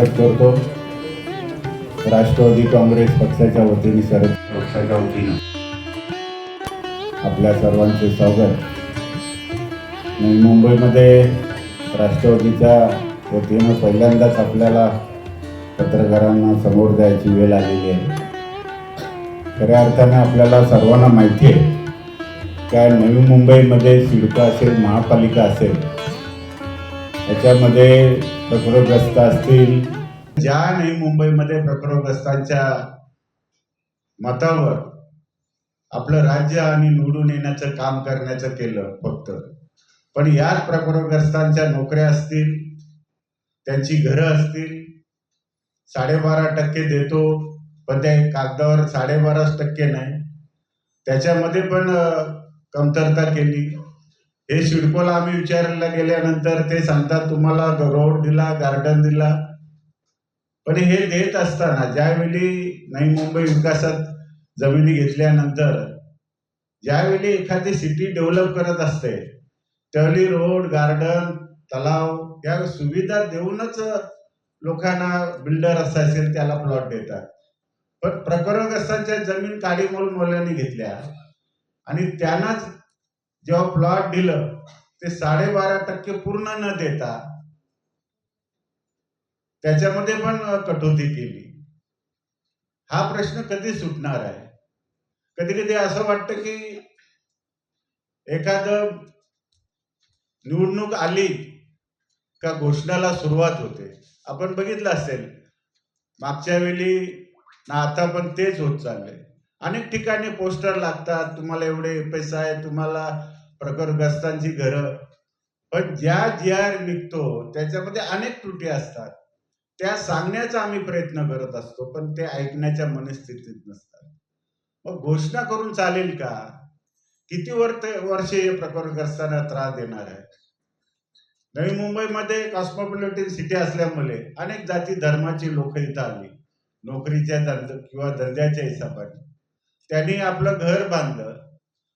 स्वागत करतो. राष्ट्रवादी काँग्रेस पक्षाच्या वतीने शरद पक्षाच्या वतीनं आपल्या सर्वांचे स्वागत. नवी मुंबईमध्ये राष्ट्रवादीच्या वतीनं पहिल्यांदाच आपल्याला पत्रकारांना समोर द्यायची वेळ आलेली आहे. खऱ्या अर्थाने आपल्याला सर्वांना माहिती आहे काय नवी मुंबईमध्ये सिडको असेल महापालिका असेल याच्यामध्ये प्रकरोग्रस्त असतील. ज्या नाही मुंबईमध्ये प्रकरोग्रस्तांच्या मतावर आपलं राज्य आणि निवडून येण्याचं काम करण्याचं केलं फक्त. पण याच प्रकरोग्रस्तांच्या नोकऱ्या असतील त्यांची घरं असतील साडेबारा टक्के देतो पण त्या कागदावर साडेबाराच टक्के नाही. त्याच्यामध्ये पण कमतरता केली. हे सिडकोला आम्ही विचारायला गेल्यानंतर ते सांगतात तुम्हाला रोड दिला गार्डन दिला. पण हे देत असताना ज्यावेळी नवी मुंबई विकासात जमिनी घेतल्यानंतर ज्यावेळी एखादी सिटी डेव्हलप करत असते त्यावेळी रोड गार्डन तलाव या सुविधा देऊनच लोकांना बिल्डर असेल त्याला प्लॉट देतात. पण प्रकरणग्रस्तांच्या जमीन काडीमोल मोल्याने घेतल्या आणि त्यांनाच जेव्हा प्लॉट दिलं ते साडेबारा टक्के पूर्ण न देता त्याच्यामध्ये पण कटोती केली. हा प्रश्न कधी सुटणार आहे? कधी कधी असं वाटतं की एखाद निवडणूक आली का घोषणाला सुरुवात होते. आपण बघितलं असेल मागच्या वेळी ना आता पण तेच होत चाललंय. अनेक ठिकाणी पोस्टर लागतात तुम्हाला एवढे पैसा आहे तुम्हाला प्रकरग्रस्तांची घरं. पण ज्या जी आर निघतो त्याच्यामध्ये अनेक त्रुटी असतात. त्या सांगण्याचा आम्ही प्रयत्न करत असतो पण ते ऐकण्याच्या मनस्थितीत नसतात. मग घोषणा करून चालेल का? किती वर्ष वर्षे हे प्रकरग्रस्तांना त्रास देणार आहे नवी मुंबईमध्ये कॉस्मोपॉलिटन सिटी असल्यामुळे अनेक जाती धर्माची लोक इथं आली. नोकरीच्या धंद किंवा धंद्याच्या हिशोबाने. त्यांनी आपलं घर बांधलं.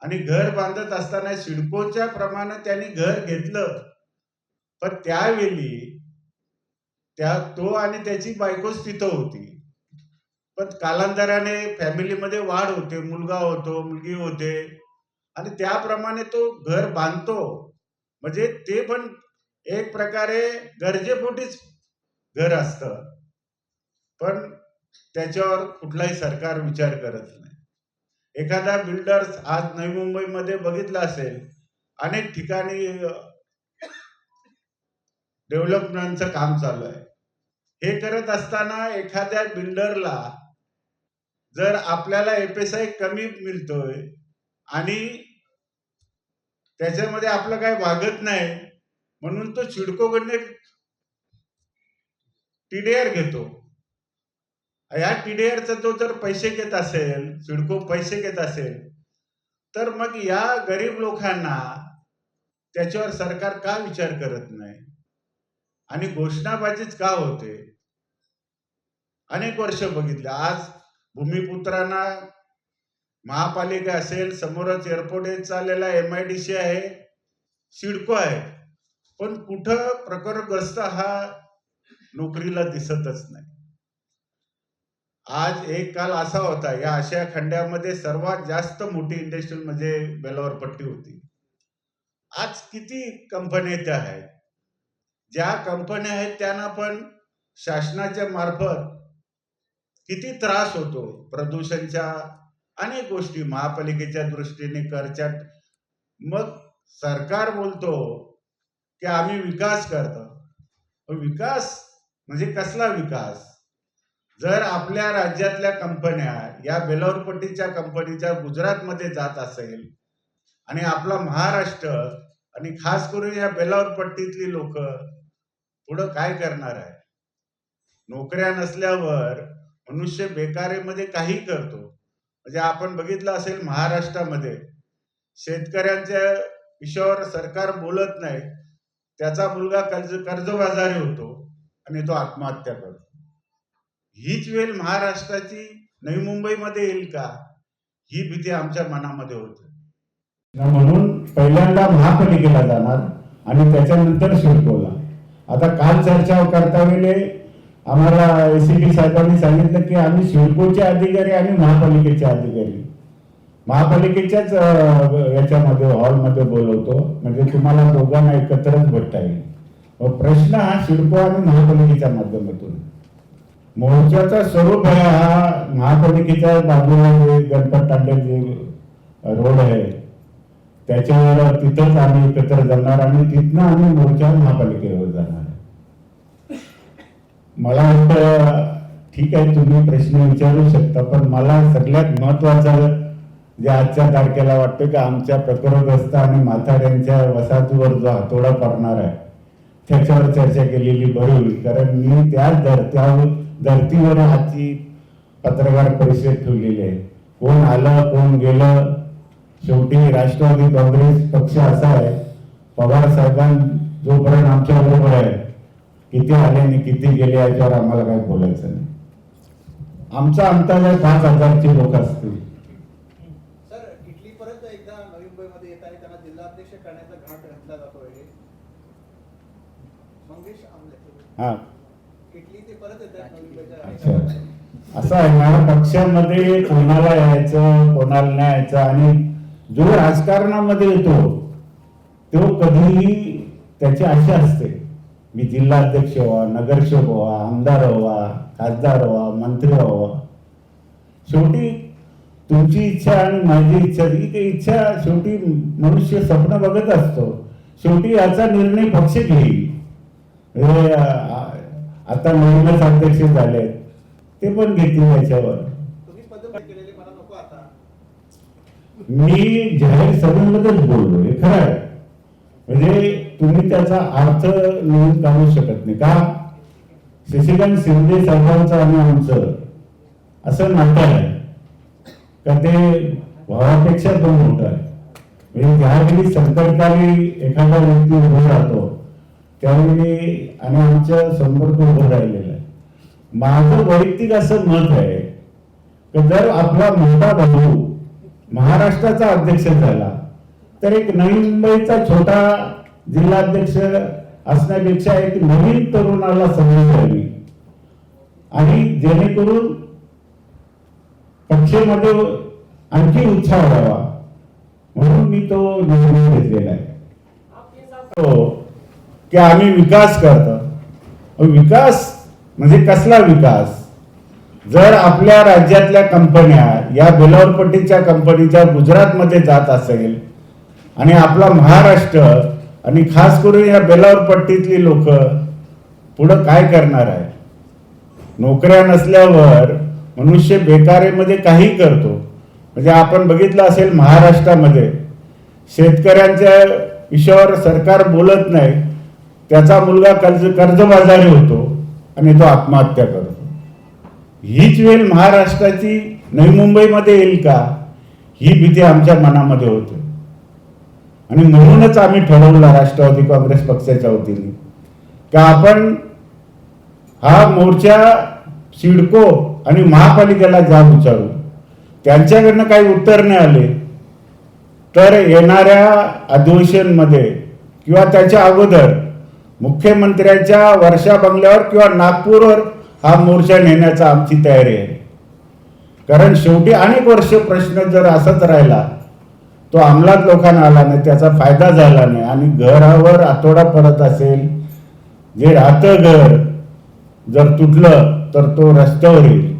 आणि घर बांधत असताना सिडकोच्या प्रमाणे त्यांनी घर घेतलं. पण त्यावेळी त्या तो आणि त्याची बायकोच तिथं होती. पण कालांतराने फॅमिलीमध्ये वाढ होते. मुलगा होतो मुलगी होते. आणि त्याप्रमाणे तो घर बांधतो. म्हणजे ते पण एक प्रकारे गरजेपोटीच घर असतं. पण त्याच्यावर कुठलाही सरकार विचार करत नाही. एखादा बिल्डर्स आज नवी मुंबईमध्ये बघितला असेल अनेक ठिकाणी डेव्हलपमेंटचं काम चालू आहे. हे करत असताना एखाद्या बिल्डरला जर आपल्याला एफ एस आय कमी मिळतोय आणि त्याच्यामध्ये आपलं काय वागत नाही म्हणून तो चिडकोकडने टीडीआर घेतो. या टीडीआरचा तो जर पैसे घेत असेल सिडको पैसे घेत असेल तर मग या गरीब लोकांना त्याच्यावर सरकार का विचार करत नाही? आणि घोषणाबाजीच का होते? अनेक वर्ष बघितले. आज भूमिपुत्रांना महापालिका असेल समोरच एअरपोर्ट येत चाललेला एम आय डी सी आहे सिडको आहे. पण कुठं प्रकरग्रस्त हा नोकरीला दिसतच नाही. आज एक काल असा होता या आशिया खंडामध्ये सर्वात जास्त मोठी इंडस्ट्री म्हणजे बेलावर पट्टी होती. आज किती कंपन्या त्या आहेत? ज्या कंपन्या आहेत त्यांना पण शासनाच्या मार्फत किती त्रास होतो प्रदूषणच्या अनेक गोष्टी महापालिकेच्या दृष्टीने करच्या मग सरकार बोलतो की आम्ही विकास करतो. विकास म्हणजे कसला विकास? जर आपल्या राज्यातल्या कंपन्या या बेलावरपट्टीच्या कंपनीच्या गुजरातमध्ये जात असेल आणि आपला महाराष्ट्र आणि खास करून या बेलावरपट्टीतली लोक पुढं काय करणार आहे नोकऱ्या नसल्यावर मनुष्य बेकारीमध्ये काही करतो. म्हणजे आपण बघितलं असेल महाराष्ट्रामध्ये शेतकऱ्यांच्या विषयावर सरकार बोलत नाही त्याचा मुलगा कर्ज कर्जबाजारी होतो आणि तो आत्महत्या करतो. हीच वेळ महाराष्ट्राची नवी मुंबईमध्ये येईल का? ही भीती आमच्या मनामध्ये होती. म्हणून पहिल्यांदा महापालिकेला जाणार आणि त्याच्यानंतर शिरकोला आता काल चर्चा करता वेळे आम्हाला एसीपी साहेबांनी सांगितलं की आम्ही शिरकोचे अधिकारी आणि महापालिकेचे अधिकारी. महापालिकेच्याच याच्यामध्ये हॉलमध्ये बोलवतो. म्हणजे तुम्हाला दोघांना एकत्रच भेटता येईल. प्रश्न हा शिरको आणि महापालिकेच्या माध्यमातून. मोर्चाचा स्वरूप आहे हा. महापालिकेच्या बाजूला जे गणपत टाकले जे रोड आहे त्याच्यावर तिथंच आम्ही एकत्र जाणार आणि तिथनं आम्ही मोर्चा महापालिकेवर जाणार मला वाटतं ठीक आहे तुम्ही प्रश्न विचारू शकता पण मला सगळ्यात महत्वाचं जे आजच्या तारखेला वाटतं की आमच्या प्रकरग्रस्त आणि म्हाताऱ्यांच्या वसाहतीवर जो हातोडा पडणार आहे त्याच्यावर चर्चा केलेली बरी होईल. कारण मी त्याच धर्त्यावर धर्तीवर आजची पत्रकार परिषद ठेवलेली आहे. कोण आलं कोण गेलं? शेवटी राष्ट्रवादी काँग्रेस पक्ष असा आहे. पवार साहेबां जोपर्यंत आमच्या बरोबर आहे किती आले आणि किती गेले याच्यावर आम्हाला काही बोलायचं नाही. आमचा अंदाज आहे पाच हजारची लोक असतील. सर असं आहे ना पक्षामध्ये कोणाला यायचं कोणाला नाही यायचं आणि जो राजकारणामध्ये येतो तो कधीही त्याची आशा असते. मी जिल्हाध्यक्ष व्हा नगरसेवक व्हा आमदार व्हा खासदार व्हा मंत्री व्हावा. शेवटी तुमची इच्छा आणि माझी इच्छा ही काही इच्छा शेवटी मनुष्य स्वप्न बघत असतो. शेवटी याचा निर्णय पक्ष घेईल. हे, आता नवीनच अध्यक्ष झाले ते पण घेतील याच्यावर. मी जाहीर सभेमध्येच बोललो हे खरं आहे. म्हणजे तुम्ही त्याचा अर्थ लिहून काढू शकत नाही. का? शशिकांत शिंदे साहेबांचं आणि आमचं. असं नातं आहे का ते भावापेक्षा दोन मोठं आहे. म्हणजे ज्यावेळी संकटकाली एखादा व्यक्ती उभा राहतो त्यावेळी आणि आमच्यासमोर तो उभं राहिलेला आहे. माझं वैयक्तिक असं मत आहे की जर आपला मोठा भाऊ महाराष्ट्राचा अध्यक्ष झाला तर एक नवी मुंबईचा छोटा जिल्हाध्यक्ष असण्यापेक्षा एक नवीन तरुणाला संधी द्यावी. आणि जेणेकरून पक्षामध्ये आणखी उत्साह व्हावा. म्हणून मी तो निर्णय घेतलेला आहे. तो की आम्ही विकास करतो. विकास म्हणजे कसला विकास? जर आपल्या राज्यातल्या कंपन्या या बेलावरपट्टीच्या कंपनीच्या गुजरातमध्ये जात असेल आणि आपला महाराष्ट्र आणि खास करून या बेलावरपट्टीतली लोक पुढं काय करणार आहे नोकऱ्या नसल्यावर मनुष्य बेकारीमध्ये काही करतो. म्हणजे आपण बघितलं असेल महाराष्ट्रामध्ये शेतकऱ्यांच्या विषयावर सरकार बोलत नाही. त्याचा मुलगा कर्ज कर्जबाजारी होतो. आणि तो आत्महत्या करतो. हीच वेळ महाराष्ट्राची नवी मुंबईमध्ये येईल का? ही भीती आमच्या मनामध्ये होते. आणि म्हणूनच आम्ही ठरवलं राष्ट्रवादी काँग्रेस पक्षाच्या वतीने का आपण हा मोर्चा सिडको आणि महापालिकेला जाब विचारू त्यांच्याकडनं काही उत्तर नाही आले. तर येणाऱ्या अधिवेशनमध्ये किंवा त्याच्या अगोदर मुख्यमंत्र्यांच्या वर्षा बंगल्यावर किंवा नागपूरवर हा मोर्चा नेण्याचा आमची तयारी आहे. कारण शेवटी अनेक वर्ष प्रश्न जर असाच राहिला तो अंमलात लोकांना आला नाही त्याचा फायदा झाला नाही आणि घरावर आतोडा पडत असेल जे राहतं घर जर तुटलं तर तो रस्त्यावर येईल.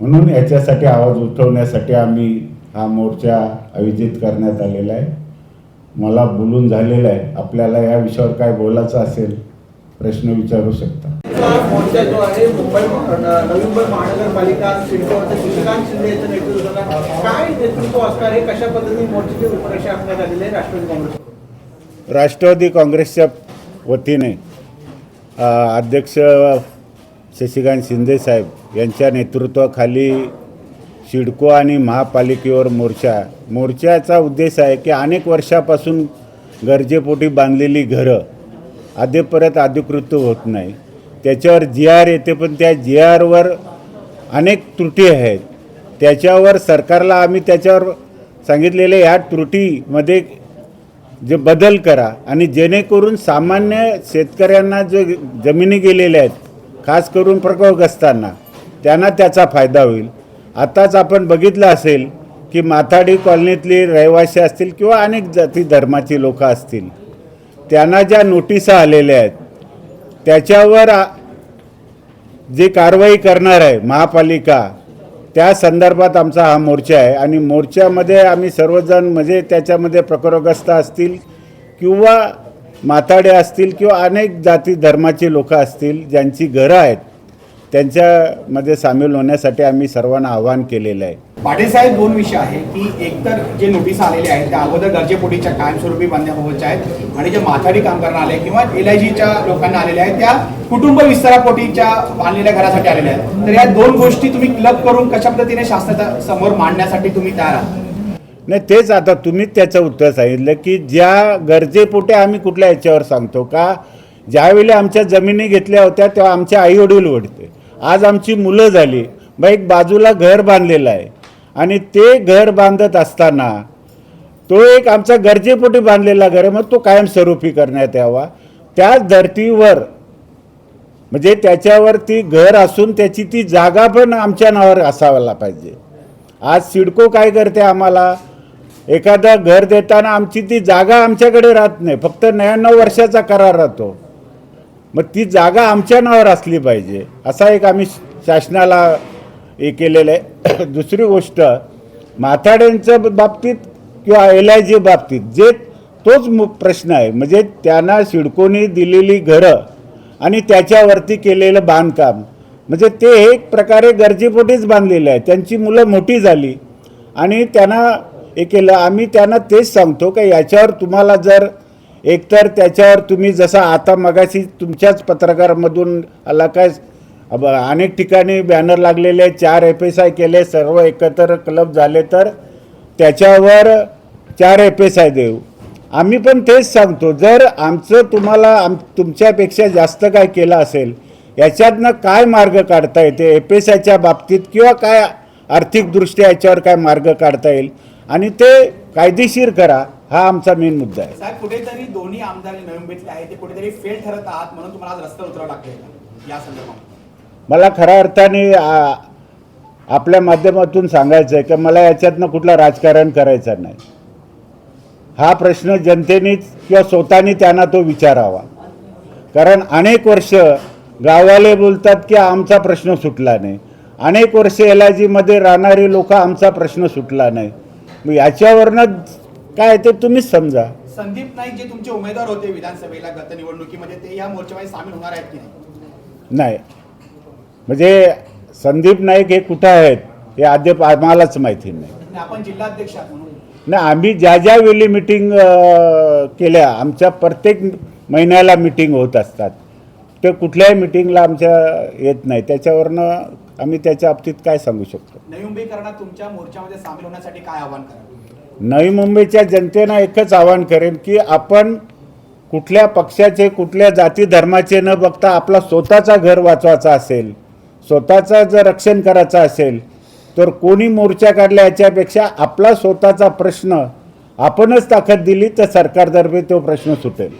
म्हणून याच्यासाठी आवाज उठवण्यासाठी आम्ही हा मोर्चा आयोजित करण्यात आलेला आहे. मला बोलून झालेलं आहे. आपल्याला या विषयावर काय बोलायचं असेल प्रश्न विचारू शकता. मोर्चा जो आहे मुंबई नवी मुंबई महानगरपालिका सिडकोवरच्या शशिकांत शिंदे यांच्या नेतृत्वाला काय नेतृत्व असणार आहे? कशा पद्धतीने मोर्चाची रूपरेषा आखण्यात आलेली आहे राष्ट्रवादी काँग्रेस? राष्ट्रवादी काँग्रेसच्या वतीने अध्यक्ष शशिकांत शिंदे साहेब यांच्या नेतृत्वाखाली सिडको आणि महापालिकेवर मोर्चा. मोर्चाचा उद्देश आहे की अनेक वर्षापासून गरजेपोटी बांधलेली घरं अद्यापर्यंत अधिकृत होत नाही. त्याच्यावर जी आर येते पण त्या जी आरवर अनेक त्रुटी आहेत. त्याच्यावर सरकारला आम्ही त्याच्यावर सांगितलेले ह्या त्रुटीमध्ये जे बदल करा आणि जेणेकरून सामान्य शेतकऱ्यांना जे जमिनी गेलेल्या आहेत खास करून प्रकल्पग्रस्तांना त्यांना त्याचा फायदा होईल. आताच आपण बघितलं असेल की माथाडी कॉलनीतली रहिवासी असतील किंवा अनेक जाती धर्माची लोकं असतील त्यांना ज्या नोटिसा आलेल्या आहेत त्याच्यावर जे जी कारवाई करणार आहे महापालिका त्या संदर्भात आमचा हा मोर्चा आहे. आणि मोर्चामध्ये आम्ही सर्वजण म्हणजे त्याच्यामध्ये प्रकरग्रस्त असतील किंवा माताडे असतील किंवा अनेक जाती धर्माची लोकं असतील ज्यांची घरं आहेत त्यांच्यामध्ये सामील होण्यासाठी आम्ही सर्वांना आवाहन केलेलं आहे. पाटील साहेब दोन विषय आहे की एकतर जे नोटीस आलेले आहेत त्या अगोदर गरजेपोटीच्या कायमस्वरूपी बांधण्याबाबतच्या आहेत आणि जे माथाडी कामगारांना आले किंवा एल आय जीच्या लोकांना आलेल्या आहेत त्या कुटुंब विस्तारापोटीच्या बांधलेल्या घरासाठी आलेल्या आहेत. तर या दोन गोष्टी तुम्ही क्लब करून कशा पद्धतीने शासनाच्या समोर मांडण्यासाठी तुम्ही तयार आहात? नाही तेच आता तुम्हीच त्याचं उत्तर सांगितलं की ज्या गरजेपोटे आम्ही कुठल्या याच्यावर सांगतो का ज्यावेळी आमच्या जमिनी घेतल्या होत्या तेव्हा आमचे आईवडील होते आज आमची मुलं झाली. मग एक बाजूला घर बांधलेलं आहे. आणि ते घर बांधत असताना तो एक आमचा गरजेपोटी बांधलेला घर आहे. मग तो कायमस्वरूपी करण्यात यावा. त्याच धर्तीवर म्हणजे त्याच्यावरती घर असून त्याची ती जागा पण आमच्या नावावर असावायला पाहिजे. आज सिडको काय करते आम्हाला? एखादं घर देताना आमची ती जागा आमच्याकडे राहत नाही. फक्त नव्याण्णव वर्षाचा करार राहतो. मग ती जागा आमच्या नावावर असली पाहिजे. असा एक आम्ही शासनाला हे केलेलं आहे दुसरी गोष्ट माथाड्यांच्या बाबतीत किंवा एल आय जी बाबतीत जे तोच प्रश्न आहे. म्हणजे त्यांना सिडकोनी दिलेली घरं आणि त्याच्यावरती केलेलं बांधकाम. म्हणजे ते एक प्रकारे गरजेपोटीच बांधलेलं आहे. त्यांची मुलं मोठी झाली आणि त्यांना हे केलं. आम्ही त्यांना तेच सांगतो का याच्यावर तुम्हाला जर एकतर त्याच्यावर तुम्ही जसा आता मगाशी तुमच्याच पत्रकारामधून आला काय अनेक ठिकाणी बॅनर लागलेले चार एफ एस आय केले सर्व एकत्र क्लब झाले तर त्याच्यावर चार एफ एस आय देऊ. आम्ही पण तेच सांगतो जर आमचं तुम्हाला आम तुमच्यापेक्षा जास्त काय केलं असेल याच्यातनं काय मार्ग काढता येते? एफ एस आयच्या बाबतीत किंवा काय आर्थिकदृष्ट्या याच्यावर काय मार्ग काढता येईल? आणि ते कायदेशीर करा. हा आमचा मेन मुद्दा आहे. साहेब कुठेतरी दोन्ही आमदार नवी मुंबईतले आहेत ते कुठेतरी फेल ठरत आहात म्हणून तुम्हाला आज रस्त्यावर उतरावं लागतंय या संदर्भात. मला खऱ्या अर्थाने आपल्या माध्यमातून सांगायचं आहे की मला याच्यातनं कुठलं राजकारण करायचं नाही. हा प्रश्न जनतेनेच किंवा स्वतःने त्यांना तो विचारावा. कारण अनेक वर्ष गावाले बोलतात की आमचा प्रश्न सुटला नाही. अनेक वर्ष एल आय जीमध्ये राहणारी लोक आमचा प्रश्न सुटला नाही. मग याच्यावरनं काय ते तुम्हीच समजा. संदीप नाईक जे तुमचे उमेदवार होते विधानसभेला गत निवडणुकीमध्ये ते या मोर्चामध्ये सामील होणार आहेत की नाही? नाही. म्हणजे संदीप नाईक हे कुठं आहेत हे अद्याप आम्हालाच माहिती नाही. आपण जिल्हाध्यक्ष आहात म्हणून. नाही आम्ही ज्या ज्या वेळी मिटिंग केल्या आमच्या प्रत्येक महिन्याला मिटिंग होत असतात. ते कुठल्याही मिटिंगला आमच्या येत नाही. त्याच्यावरनं आम्ही त्याच्या बाबतीत काय सांगू शकतो? नवी मुंबईकरांना तुमच्या मोर्चामध्ये सामील होण्यासाठी काय आव्हान कराल? नवी मुंबईच्या जनतेनं एकच आवाहन करेन की आपण कुठल्या पक्षाचे कुठल्या जाती धर्माचे न बघता आपला स्वतःचा घर वाचवायचा असेल स्वतःचं जर रक्षण करायचं असेल तर कोणी मोर्चा काढला याच्यापेक्षा आपला स्वतःचा प्रश्न आपणच ताकद दिली तर सरकारतर्फे तो प्रश्न सुटेल.